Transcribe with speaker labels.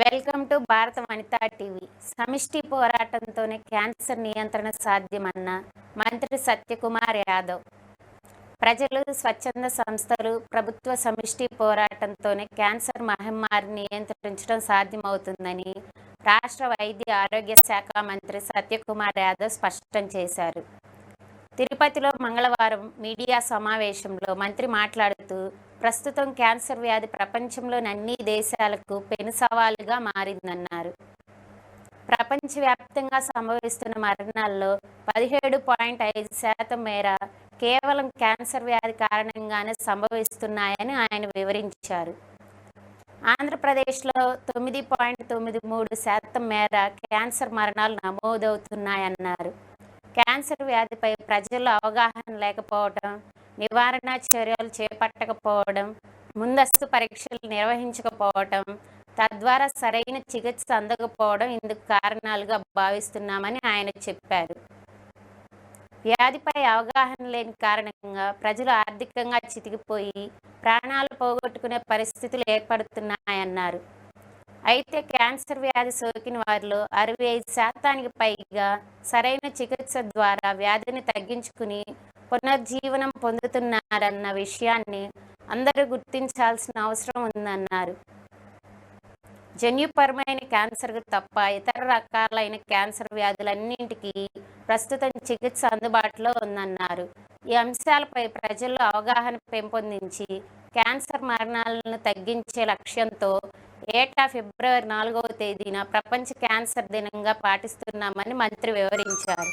Speaker 1: Welcome to భారత Vanitha TV. సమిష్టి పోరాటంతోనే cancer నియంత్రణ సాధ్యమన్న మంత్రి సత్యకుమార్ యాదవ్. ప్రజలు స్వచ్ఛంద సంస్థలు ప్రభుత్వ సమిష్టి పోరాటంతోనే క్యాన్సర్ మహమ్మారిని నియంత్రించడం సాధ్యమవుతుందని రాష్ట్ర వైద్య ఆరోగ్య శాఖ మంత్రి సత్యకుమార్ యాదవ్ స్పష్టం చేశారు. తిరుపతిలో మంగళవారం మీడియా సమావేశంలో మంత్రి మాట్లాడుతూ ప్రస్తుతం క్యాన్సర్ వ్యాధి ప్రపంచంలోని అన్ని దేశాలకు పెను సవాలుగా మారిందన్నారు. ప్రపంచవ్యాప్తంగా సంభవిస్తున్న మరణాల్లో పదిహేడు పాయింట్ ఐదు శాతం మేర కేవలం క్యాన్సర్ వ్యాధి కారణంగానే సంభవిస్తున్నాయని ఆయన వివరించారు. ఆంధ్రప్రదేశ్లో తొమ్మిది పాయింట్ తొమ్మిది మూడు శాతం మేర క్యాన్సర్ మరణాలు నమోదవుతున్నాయన్నారు. క్యాన్సర్ వ్యాధిపై ప్రజల్లో అవగాహన లేకపోవడం నివారణ చర్యలు చేపట్టకపోవడం ముందస్తు పరీక్షలు నిర్వహించకపోవడం తద్వారా సరైన చికిత్స అందకపోవడం ఇందుకు కారణాలుగా భావిస్తున్నామని ఆయన చెప్పారు. వ్యాధిపై అవగాహన లేని కారణంగా ప్రజలు ఆర్థికంగా చితికిపోయి ప్రాణాలు పోగొట్టుకునే పరిస్థితులు ఏర్పడుతున్నాయన్నారు. అయితే క్యాన్సర్ వ్యాధి సోకిన వారిలో అరవై ఐదు శాతానికి పైగా సరైన చికిత్స ద్వారా వ్యాధిని తగ్గించుకుని పునర్జీవనం పొందుతున్నారన్న విషయాన్ని అందరూ గుర్తించాల్సిన అవసరం ఉందన్నారు. జన్యుపరమైన క్యాన్సర్ తప్ప ఇతర రకాలైన క్యాన్సర్ వ్యాధులన్నింటికీ ప్రస్తుతం చికిత్స అందుబాటులో ఉందన్నారు. ఈ అంశాలపై ప్రజల్లో అవగాహన పెంపొందించి క్యాన్సర్ మరణాలను తగ్గించే లక్ష్యంతో ఏటా ఫిబ్రవరి నాలుగవ తేదీన ప్రపంచ క్యాన్సర్ దినంగా పాటిస్తున్నామని మంత్రి వివరించారు.